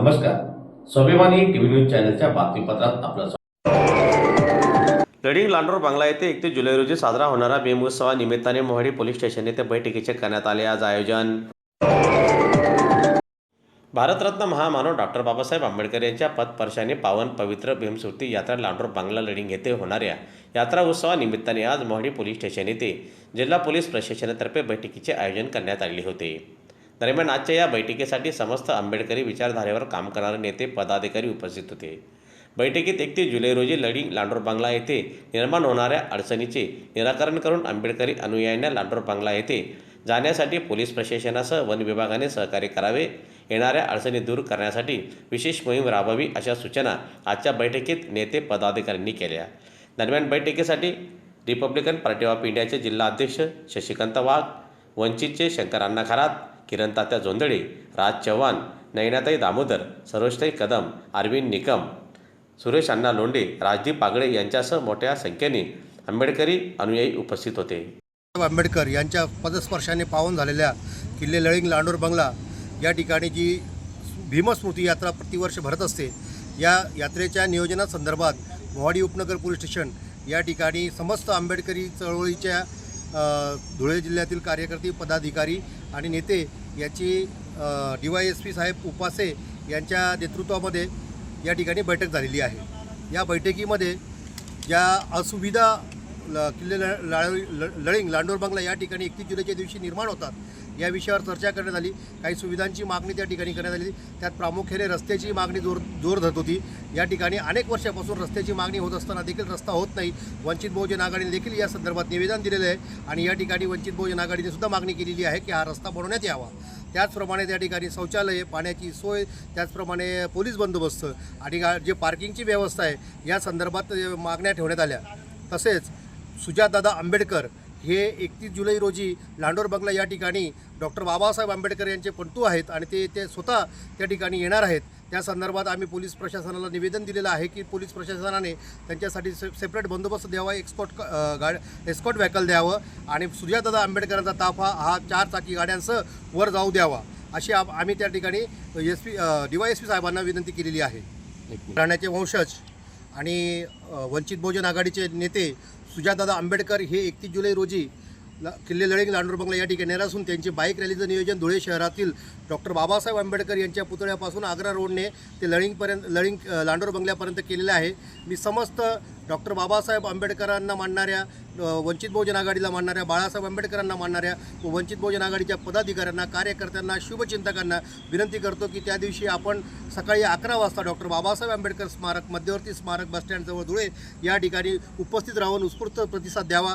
नमस्कार. स्वाभिमानी TV news चॅनलच्या बातमीपत्रात आपलं स्वागत. लडिंग लांडोर बांगला येथे एकतीस जुलै रोजी साजरा होणारा भीमोत्सवानिमित्ताने मोहाडी पोलीस स्टेशन येथे बैठकीचे करण्यात आले आज आयोजन. भारतरत्न महामानव डॉक्टर बाबासाहेब आंबेडकर यांच्या पदपर्शाने पावन पवित्र भीमस्मृती यात्रा लांडोर बांगला लडिंग येथे होणाऱ्या यात्रा उत्सवानिमित्ताने आज मोहाडी पोलीस स्टेशन येथे जिल्हा पोलीस प्रशासनातर्फे बैठकीचे आयोजन करण्यात आले होते. दरम्यान आजच्या या बैठकीसाठी समस्त आंबेडकरी विचारधारेवर काम करणारे नेते पदाधिकारी उपस्थित होते. बैठकीत एकतीस जुलै रोजी लडिंग लांडोर बांगला येथे निर्माण होणाऱ्या अडचणीचे निराकरण करून आंबेडकरी अनुयायांना लांडोर बांगला येथे जाण्यासाठी पोलीस प्रशासनासह वन विभागाने सहकार्य करावे येणाऱ्या अडचणी दूर करण्यासाठी विशेष मोहीम राबवावी अशा सूचना आजच्या बैठकीत नेते पदाधिकाऱ्यांनी केल्या. दरम्यान बैठकीसाठी रिपब्लिकन पार्टी ऑफ इंडियाचे जिल्हा अध्यक्ष शशिकांत वाघ वंचितचे शंकर अण्णा खरात किरण तात्या जोंदळे राज चव्हाण नयनाताई दामोदर सरोजताई कदम अरविंद निकम सुरेश अण्णा लोंढे राजदीप पागळे यांच्यासह मोठ्या संख्येने आंबेडकरी अनुयायी उपस्थित होते. आंबेडकर यांच्या पदस्पर्शाने पावन झालेल्या किल्ले लळिंग लांडोर बंगला या ठिकाणी जी भीमस्मृती यात्रा प्रतिवर्ष भरत असते या यात्रेच्या नियोजनासंदर्भात मोहाडी उपनगर पोलीस स्टेशन या ठिकाणी समस्त आंबेडकरी चळवळीच्या धुळे जिल्ह्यातील कार्यकर्ते पदाधिकारी आणि नेते याची डी वाय एस पी साहेब उपासे यांच्या नेतृत्वामध्ये या ठिकाणी बैठक झालेली आहे. या बैठकीमध्ये ज्या असुविधा ल किल्ले ल ल- लळिंग लांडोर बंगला या ठिकाणी एकतीस जुलैच्या दिवशी निर्माण होतात. या विषयावर चर्चा करण्यात आली. काही सुविधांची मागणी त्या ठिकाणी करण्यात आली. त्यात प्रामुख्याने रस्त्याची मागणी जोर जोर धरत होती. या ठिकाणी अनेक वर्षापासून रस्त्याची मागणी होत असताना देखील रस्ता होत नाही. वंचित बहुजन आघाडीने देखील या संदर्भात निवेदन दिलेलं आहे आणि या ठिकाणी वंचित बहुजन आघाडीने सुद्धा मागणी केलेली आहे की हा रस्ता बनवण्यात यावा. त्याचप्रमाणे त्या ठिकाणी शौचालय पाण्याची सोय त्याचप्रमाणे पोलीस बंदोबस्त आणि गा- जे पार्किंगची व्यवस्था आहे या संदर्भात मागण्या ठेवण्यात आल्या. तसेच सुजातदादा आंबेडकर हे एकतीस जुलै रोजी लांडोर बंगला या ठिकाणी डॉक्टर बाबासाहेब आंबेडकर यांचे पंटू आहेत आणि ते ते स्वतः त्या ठिकाणी येणार आहेत. त्या संदर्भात आम्ही पोलीस प्रशासनाला निवेदन दिलेलं आहे की पोलीस प्रशासनाने त्यांच्यासाठी से सेपरेट बंदोबस्त द्यावा एक्सपोर्ट गाड एस्कॉट व्हेकल द्यावं आणि सुजातदादा आंबेडकरांचा ताफा हा चार चाकी गाड्यांसह वर जाऊ द्यावा अशी आम- आम्ही त्या ठिकाणी S P D Y S P साहेबांना विनंती केलेली आहे. राण्याचे वंशज आणि वंचित बहुजन आघाडीचे नेते सुजातदादा आंबेडकर हे एकतीस जुलै रोजी ल किल्ले लळिंग लांडोर बंगला या ठिकाणी येणार असून त्यांची बाईक रॅलीचं नियोजन धुळे शहरातील डॉक्टर बाबासाहेब आंबेडकर यांच्या पुतळ्यापासून आग्रा रोडने ते लळिंगपर्यंत लळिंग अ, लांडोर बंगल्यापर्यंत केलेलं आहे. मी समस्त डॉक्टर बाबासाहेब आंबेडकरांना मानणाऱ्या वंचित बहुजन आघाडीला मानणाऱ्या बाळासाहेब आंबेडकरांना मानणाऱ्या व वंचित बहुजन आघाडीच्या पदाधिकाऱ्यांना कार्यकर्त्यांना शुभचिंतकांना विनंती करतो की त्या दिवशी आपण सकाळी अकरा वाजता डॉक्टर बाबासाहेब आंबेडकर स्मारक मध्यवर्ती स्मारक बसस्टँडजवळ धुळे या ठिकाणी उपस्थित राहून उत्स्फूर्त प्रतिसाद द्यावा.